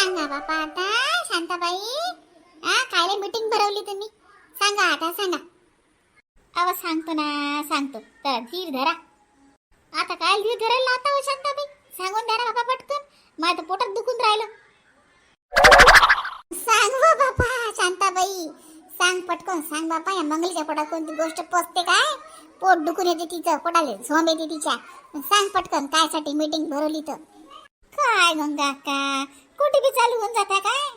सांगा बापा आता शांताबाई. हा कायले मीटिंग भरवली तुम्ही. सांगा आता सांगा. अव सांगतो ना सांगतो. तर धीर धरा. आता काय धीर धरायला आता हो शांताबाई? सांगून द्या ना बापा पटकन. माझं पोटात दुखून राहिलं. सांग हो बापा शांताबाई. सांग पटकन सांग बापा या मंगलीच्या पोटात कोणती गोष्ट पोचते काय? पोट दुखून येते तिचं पोटाले झोंब येते तिच्या. सांग पटकन काय साठी मीटिंग भरवली तर. काय गंगा का कुठे बी चालू होऊन जात्या काय?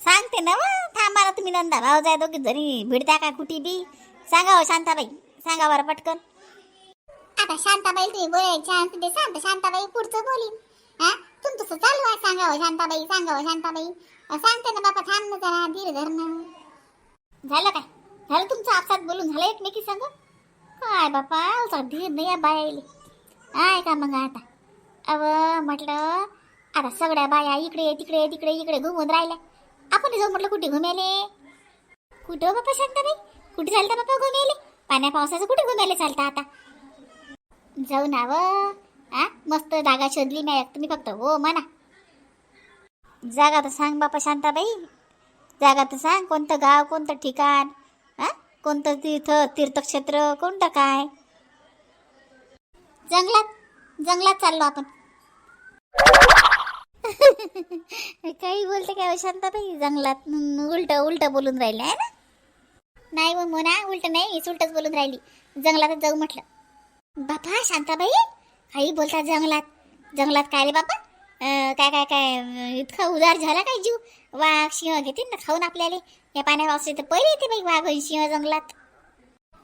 सांगते ना व थांबा तुम्ही नंदा भाऊ जाय दोघी जरी भिडत्या का कुठे बी? सांगा हो शांताबाई. सांगा बरं पटकन. आता शांताबाई तुम्ही बोलायला चान्स दे सांगता शांताबाई पुढचं बोलीन. हा? तुमचं चालू आहे सांगा हो शांताबाई सांगा हो शांताबाई. सांगते ना बाबा थांब ना जरा धीर धर ना. झालं काय? झालं तुमचं आपसात बोलून झालं एकमेकी सांग? काय बापा धीर नाही बाया आहे का मग आता? अव म्हटलं आता सगळ्या बाया इकडे तिकडे तिकडे इकडे घुमून राहिल्या. आपण जाऊ म्हटलं कुठे घुमेले कुठं हो बापा शांताबाई कुठे चालता बापा घुमेले पाण्या पावसाचं कुठे घुमेले चालता आता? जाऊ ना व आ? मस्त जागा शोधली मॅ तुम्ही फक्त हो म्हणा. जागा तर सांग बापा शांताबाई. जागा तर सांग कोणतं गाव कोणतं ठिकाण हा कोणतं तीर्थ तीर्थक्षेत्र कोणतं काय? जंगलात जंगलात चाललो आपण. काही बोलते काय हो? शांताबाई जंगलात. उलट उलट बोलून राहिले आहे ना? नाही हो मोना उलट नाही उलटच बोलून राहिली. जंगलातच जाऊ म्हटलं. बापा शांताबाई काही बोलतात जंगलात. जंगलात काय रे बापा? काय काय काय इतका उदार झाला काय जीव? वाघ सिंह घेतील ना खाऊन आपल्याला. या पाण्या पावसाचे तर पहिले येते बाई वाघ सिंह जंगलात.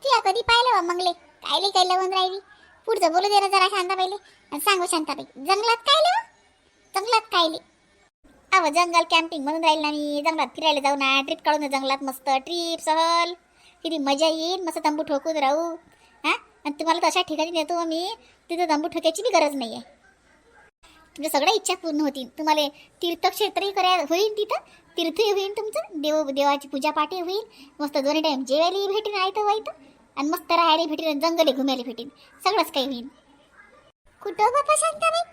ती कधी पाहिलं बा मंगले? कायले काय लावून राहिली. पुढचं बोलू दे ना जरा शांताबाईले. सांगू शांताबाई जंगलात काय लेवा हो? जंगलात कायले? अव जंगल कॅम्पिंग म्हणून राहील ना मी जंगलात फिरायला जाऊ ना ट्रिप काढून जंगलात मस्त ट्रिप सहल. किती मजा येईल मस्त तंबू ठोकून राहू. हा? आणि तुम्हाला तशा ठिकाणी नेतो मी तिथं तंबू ठोक्याची बी गरज नाही आहे तुमच्या सगळ्या इच्छा पूर्ण होतील. तुम्हाला तीर्थक्षेत्रही करायला होईल तिथं. तीर्थही होईल तुमचं देव देवाची पूजापाठी होईल. मस्त दोन्ही टाईम जेवायलाही भेटेन आयतं वायतं. वाईट आणि मस्त राहायला भेटेन जंगले घुमायला भेटेन. सगळंच काही होईल. कुठं हो बापा शांताबाई?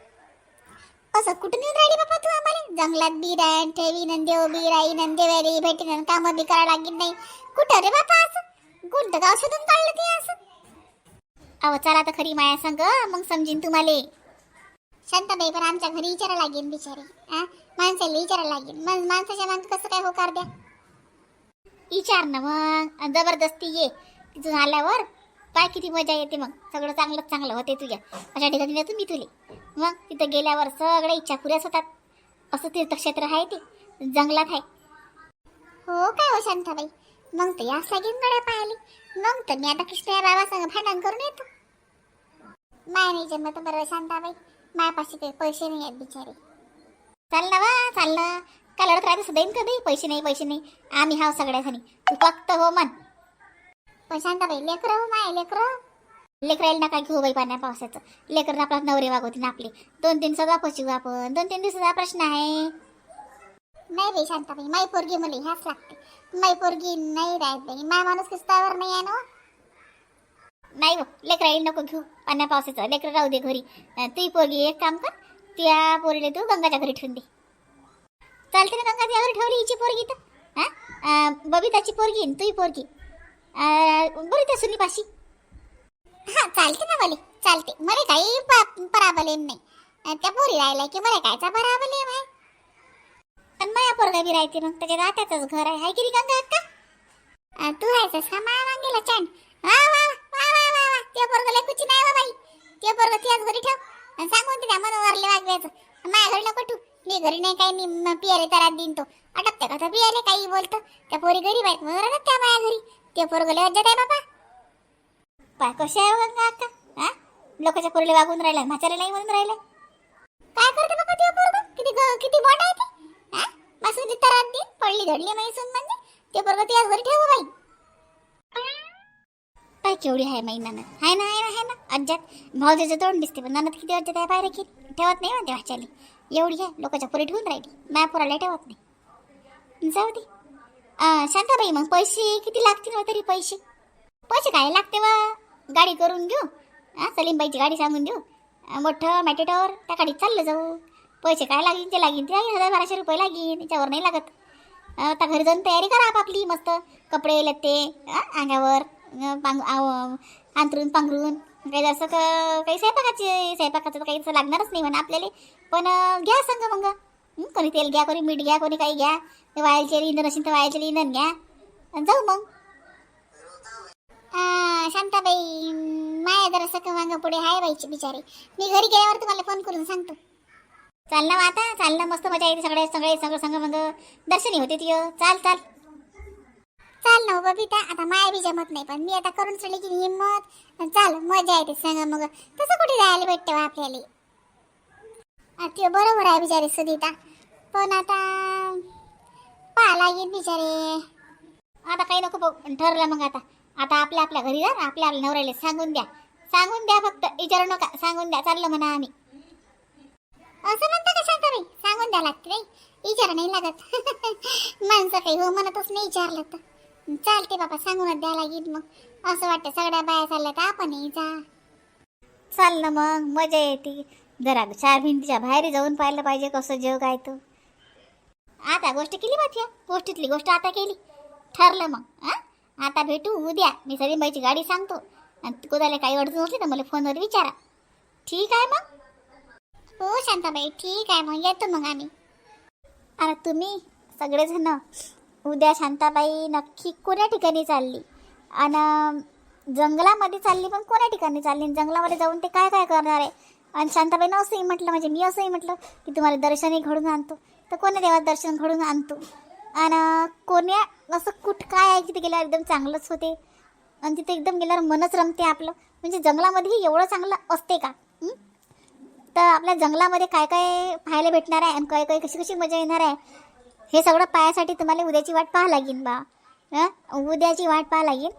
असं कुठं नेऊन राहिली बापा तू जंगलात बी राहीन ठेवी नंदेव देव बी राहीन आणि देवायलाही भेटेन आणि कामं बी करावं लागेल नाही. कुठं रे बापा असं? कोणतं गाव शोधून काढलं ते असं? अहो चला तर खरी माया सांग मग समजीन तुम्हाला. शांताबाई पण आमच्या घरी विचारा लागेल बिचारी हा माणसाला विचारा लागेल मग माणसाच्या माग कसं काय होकार द्या? विचार ना मग आणि जबरदस्ती ये. तिथून आल्यावर काय किती मजा येते मग. सगळं चांगलंच चांगलं होते तुझ्या. अशा ठिकाणी मी तुले. मग तिथं गेल्यावर सगळ्या इच्छा पुऱ्याच होतात. असं तीर्थक्षेत्र आहे ते. जंगलात आहे. हो काय हो शांताबाई? मग तर लागेल गड्या पाहिली. मग तर मी आता कृष्ण बाबा संग भांडण करून येतो. माय नाही जमत बरं शांताबाई. मायापाशी काही पैसे नाही आहेत बिचारे. चाललं वा चाललं काय लढत राहते सुद्धा येईन का बाई? पैसे नाही पैसे नाही. आम्ही हाव सगळ्यासाठी तू फक्त हो मन पण शांताबाई लेकरं हो माय लेकरं. लेकरायला नका घेऊ बाई पाण्या पावसाचं. लेकरं आपला नवरे वागवतील आपले. दोन तीन सगळा पशिव आपण. दोन तीन दिवसाचा प्रश्न आहे. नाही बाई शांताबाई माई पोरगी मला ह्याच लागते. माई पोरगी नाही राहत बाई. माय माणूस किस्तावर नाही आहे ना हो. नाही हो लेकरायला नको घेऊ. पाण्या पावसाचं. लेकरं राहू दे घरी. ती पोरगी एक काम कर त्या पोरीला तू गंगाच्या घरी ठेवून दे. चालते ना गंगाच्या घरी ठेवली हिची पोरगी तर? हा? बबिताची पोरगी तुही पोरगी. बरं बरी त्या सुनीपाशी. हा चालते ना मला चालते. मला काही पराबलेम नाही. त्या पोरी राहिला की मला कायचा पराबलेम आहे? पण माया पोरगा बी राहते मग त्याच्या दात्याचंच घर आहे. हाय की गंगा अक्का? तू राहायचंस का माया मागेला छान वा वा वा वा वा वा त्या पोरगाला कुची नाही वा हो बाई. त्या पोरगा त्याच घरी ठेव. आणि सांगून तिला मनोवरले वागवायचं. माझ्या घरी नको ठेवू. मी घरी नाही काही मी पियाले तरात देईन तो. अटकते का तर पियाले काही बोलतो. त्या पोरी गरीब आहेत म्हणून राहतात त्या माझ्या घरी. त्या पोरगले अज्जत आहे बाबा. पाय कसे आहे हो आता हा? लोकांच्या पोरीला वागून राहिला म्हातारे नाही म्हणून राहिले काय करते बघा ते पोरग? किती ग- किती मोठा आहे ते? हा? बसून तरात देईन पडली धडली मैसून म्हणजे. ते पोरग त्याच घरी ठेवू बाई. पाय केवढी आहे महिन्यानं आहे ना आहे ना आहे ना. अज्जात भाऊजीचं तोंड दिसते पण नंतर किती अज्जात आहे पाहिजे की ठेवत नाही म्हणते वाचाली एवढी आहे लोकांच्या पुरी ठेवून राहिली. माया पोराला ठेवत नाही. जाऊ दे. अं, शांताबाई मग पैसे किती लागतील हो तरी पैसे? पैसे काय लागते वा? गाडी करून घेऊ. हां सलीमबाईची गाडी सांगून देऊ. मोठं मॅटेटॉर त्या गाडीत चाललं जाऊ. पैसे काय लागेल ते लागीन ते लागेल हजार बाराशे रुपये लागेन त्याच्यावर नाही लागत. आता घरी जाऊन तयारी करा आपापली मस्त. कपडे लत्ते अंगावर पांग अंथरून पांघरून. काही जसं काही स्वयंपाकाचे स्वयंपाकाचं तर काही असं लागणारच नाही म्हणा आपल्याला. पण घ्या संग मग. कोणी तेल घ्या कोणी मीठ घ्या कोणी काही घ्या. ते वायलचे इंधन असेल तर वायलचे इंधन घ्या. जाऊ मग. शांताबाई माया जरासं का मागं पुढे हाय बाईची बिचारी. मी घरी गेल्यावर तुम्हाला फोन करून सांगतो. चाल ना आता चाल ना मस्त मजा येते सगळे सगळे सगळं संग मग. दर्शनी होते तिय. चाल चाल. चाल ना हो बबिता आता माया बी जमत नाही पण मी आता करून चढली की हिंमत चाल मजा येते सांगा मग. तसं कुठे जायला भेटते हो आपल्याला? ते बरोबर आहे बिचारी सुनीता. पण आता पाहा लागेल बिचारे. आता काही नको बघ. ठरलं मग आता. आता आपल्या आपल्या घरी जा आपल्या आपल्या नवऱ्याला सांगून द्या. सांगून द्या फक्त विचारू नका सांगून द्या चाललं म्हणा आम्ही. असं म्हणता का शांताबाई सांगून द्या लागते नाही. विचार नाही लागत. माणसं काही हो म्हणतच नाही विचारलं तर. चालते बाबा सांगूनच द्या लागेल मग. असं वाटतं सगळ्या बाया चालल्या तर आपणही जा. चाल ना मग मजा येते. जरा चार भिंतीच्या बाहेर जाऊन पाहिलं पाहिजे कसं जग आहे तो आता गोष्ट केली माथ्या गोष्टीतली गोष्ट आता केली. ठरलं मग हा? आता भेटू उद्या. मी सलीमबाईची गाडी सांगतो. आणि कोणाला काही अडचण असली तर मला फोनवर विचारा. ठीक आहे मग? हो शांताबाई ठीक आहे मग. येतो मग आम्ही. आणि तुम्ही सगळेजण उद्या शांताबाई नक्की कोण्या ठिकाणी चालली? आणि जंगलामध्ये चालली पण कोण्या ठिकाणी चालली? जंगलामध्ये जाऊन ते काय काय करणार आहे? आणि शांताबाईनं असंही म्हटलं म्हणजे मी असंही म्हटलं की तुम्हाला दर्शनही घडून आणतो. तर कोण्या देवात दर्शन घडून आणतो? आणि कोण्या असं कुठ काय आहे तिथे गेल्यावर एकदम चांगलंच होते. आणि तिथे एकदम गेल्यावर मनच रमते आपलं. म्हणजे जंगलामध्येही एवढं चांगलं असते का? तर आपल्या जंगलामध्ये काय काय पाहायला भेटणार आहे? आणि काय काय कशी कशी मजा येणार आहे? हे सगळं पाहायसाठी तुम्हाला उद्याची वाट पाहा लागेल बा. उद्याची वाट पाहा लागेल.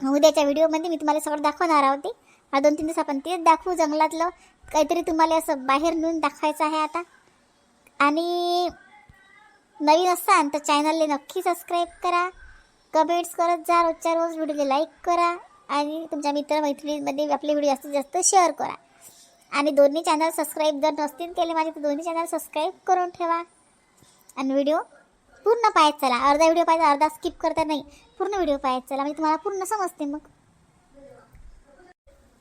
उद्याच्या व्हिडिओमध्ये मी तुम्हाला सगळं दाखवणार आहोत हा दोन तीन दिवस आपण तेच दाखवू जंगलातलं. काहीतरी तुम्हाला असं बाहेर नेऊन दाखवायचं आहे आता. आणि नवीन असाल तर चॅनलला नक्की सबस्क्राईब करा. कमेंट्स करत जा. रोजच्या रोज व्हिडिओला लाईक करा. आणि तुमच्या मित्रमैत्रिणींमध्ये आपले व्हिडिओ जास्तीत जास्त शेअर करा. आणि दोन्ही चॅनल सबस्क्राईब जर नसतील केले माझे तर दोन्ही चॅनल सबस्क्राईब करून ठेवा. आणि व्हिडिओ पूर्ण पाहत चला. अर्धा व्हिडिओ पाहायचा अर्धा स्किप करता नाही. पूर्ण व्हिडिओ पाहत चला. म्हणजे तुम्हाला पूर्ण समजते मग.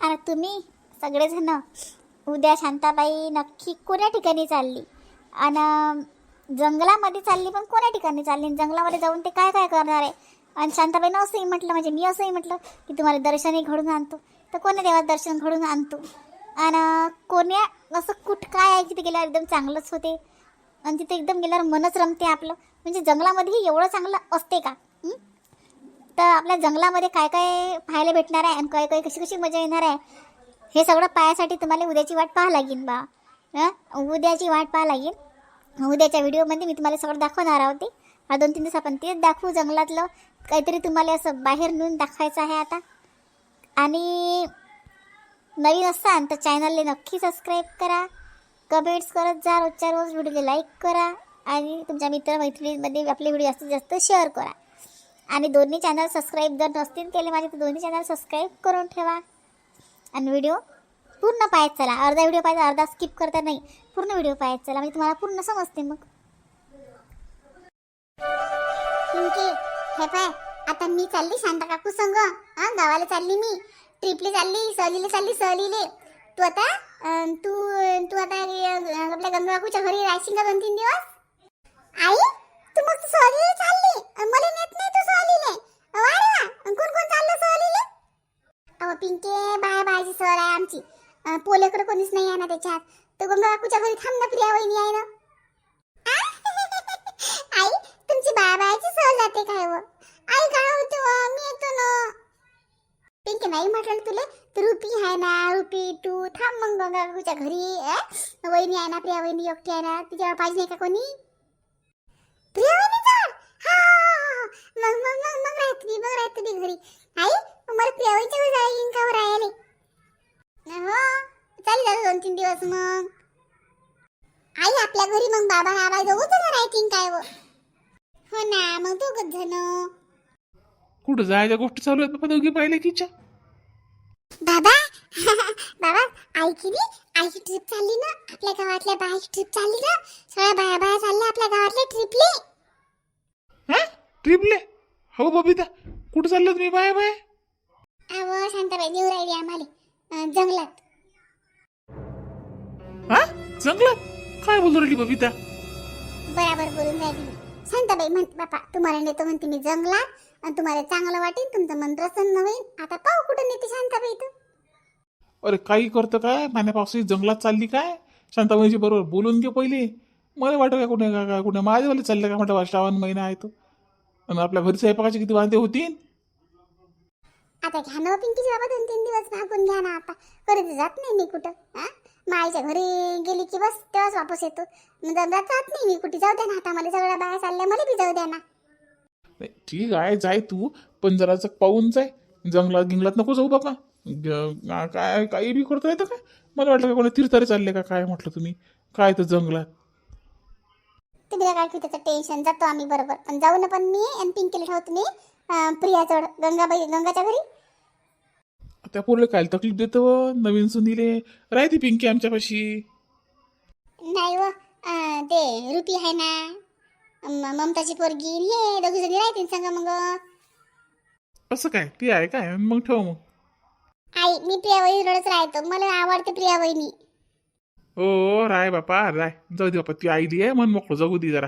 आणि तुम्ही सगळेजण उद्या शांताबाई नक्की कोण्या ठिकाणी चालली? आणि जंगलामध्ये चालली पण कोण्या ठिकाणी चालली? जंगलामध्ये जाऊन ते काय काय करणार आहे? आणि शांताबाईनं असंही म्हटलं म्हणजे मी असंही म्हटलं की तुम्हाला दर्शनही घडून आणतो. तर कोण्या देवात दर्शन घडून आणतो? आणि कोण्या असं कुठ काय आहे तिथे गेल्यावर एकदम चांगलंच होते? आणि तिथे एकदम गेल्यावर मनच रमते आपलं. म्हणजे जंगलामध्येही एवढं चांगलं असते का? तर आपल्या जंगलामध्ये काय काय पाहायला भेटणार आहे? आणि काय काय कशी कशी मजा येणार आहे? हे सगळं पाहायसाठी तुम्हाला उद्याची वाट पाहा लागेल बा. उद्याची वाट पाहा लागेल. उद्याच्या व्हिडिओमध्ये मी तुम्हाला सगळं दाखवणार आहोत हा दोन तीन दिवस आपण तेच दाखवू जंगलातलं. काहीतरी तुम्हाला असं बाहेर नेऊन दाखवायचं आहे आता. आणि नवीन असाल तर चॅनलला नक्की सबस्क्राईब करा. कमेंट्स करत जा रोजच्या रोज व्हिडिओला लाईक करा. आणि तुमच्या मित्रमैत्रिणींमध्ये आपले व्हिडिओ जास्तीत जास्त शेअर करा. आणि दोन्ही चॅनल सबस्क्राईब जर नसतील केले माझे तर दोन्ही चॅनल सबस्क्राईब करून ठेवा. आणि व्हिडिओ पूर्ण पाहत चला. अर्धा व्हिडिओ पाहायचा अर्धा स्किप करता नाही. पूर्ण व्हिडिओ पाहत चला. म्हणजे तुम्हाला पूर्ण समजते मग. हे पाय. आता मी चालली शांता काकू संग. हा गावाला चालली मी. ट्रिपले चालली सहलीले चालली सहलीले. तू आता तू तू आता आपल्या गंगा काकूच्या घरी राहशील का दोन तीन दिवस? आई तू मग सहलीला चालली. मला नेत नाही तू सहलीले. वा. वा कोण कोण चाललं सहलीले? अहो पिंके बाय बायची सहल आहे आमची. पोल्याकडे कोणीच नाही आहे ना त्याच्यात. तर गंगा काकूच्या घरी थांब ना प्रिया वहिनी आहे ना. आई तुमची बाबाची सहल जाते काय व आई काय होतो मी येतो ना. पिंकी नाही म्हटलं तुले तर रुपी आहे ना रुपी तू. थांब मग गंगा काकूच्या घरी वहिनी आहे ना प्रिया वहिनी एकटी आहे ना. तिच्यावर पाहिजे नाही का कोणी? प्रिया वहिनी जवळ हा मग मग मग मग रात्री मग रात्री घरी. आई मला प्रिया वहिनीच्या घरी जायला येईन का हो राहिले हो. चालेल जाऊ दोन तीन दिवस मग. आई आपल्या घरी मग बाबा आबा दोघं जण राहतील काय व. हो ना मग दोघच जण. कुठं जायच्या गोष्टी चालू आहेत बाबा दोघी पाहिले कीच्या बाबा बाबा आई की नाही आईची ट्रिप चालली ना? आपल्या गावातल्या बायाची ट्रिप चालली ना? सगळ्या बाया बाया चालल्या आपल्या गावातल्या ट्रिपले हा? ट्रिपले हो बबिता कुठं चाललं तुम्ही बाय बाय? अव शांताबाई देऊ राहिली आम्हाला. जंगलात. हा? जंगलात? काय बोलतो राहिली बबिता बराबर बोलून राहिली. शांताबाई म्हणते बापा तुम्हाला नेतो म्हणते मी जंगलात आणि तुम्हाला चांगलं वाटेल तुमचं मन प्रसन्न होईल. आता पाहू कुठं नेते शांताबाई तू. अरे काही करतं काय? पाण्या पावसाची जंगलात चालली काय? शांताबाईची बरोबर बोलून घे पहिले. मला वाटतं काय कुठे काय कुठे माझ्यावाले चाललं का? म्हटलं श्रावण महिना आहे तो. आणि आपल्या घरी स्वयंपाकाचे किती वांदे होतील? आता घ्या ना पिंकीची बाबा दोन तीन दिवस मागून घ्या ना आता. कधी जात नाही मी कुठं हा? माईच्या घरी गेली की बस तेव्हाच वापस येतो. जात नाही मी कुठे जाऊ द्या ना आता मला सगळ्या बाया चालल्या मला बी जाऊ द्या ना. नाही, ठीक आहे जाय तू पण जराचं पाहून जाय. जंगलात गिंगलात नको जाऊ बाबा. ग- काय काही बी करता येतं काय मला वाटलं का कोणा तीर्थारे चालले का काय म्हटलं तुम्ही? काय तर जंगलात? तुम्ही काय की त्याचं टेन्शन जातो आम्ही बरोबर. पण जाऊ ना पण मी आणि पिंकीला ठेवतो मी अं, प्रियाजवळ गंगाबाई गंगाच्या घरी. त्या पोरले काय तकलीफ देतो? नवीन सुनीले? राहते पिंकी आमच्यापाशी. नाही व अं, ते रुपी आहे ना. म- ममताची पोरगी ये दोघी जणी राहतील सांगा मग. असं काय? ती आहे काय? मग ठेव मग. आई मी प्रिया वहिनीकडेच राहतो. मला आवडते प्रिया वहिनी हो राय बापा राय. जाऊ दे बापा ती आईली आहे. मन मोकळं जाऊ दे जरा.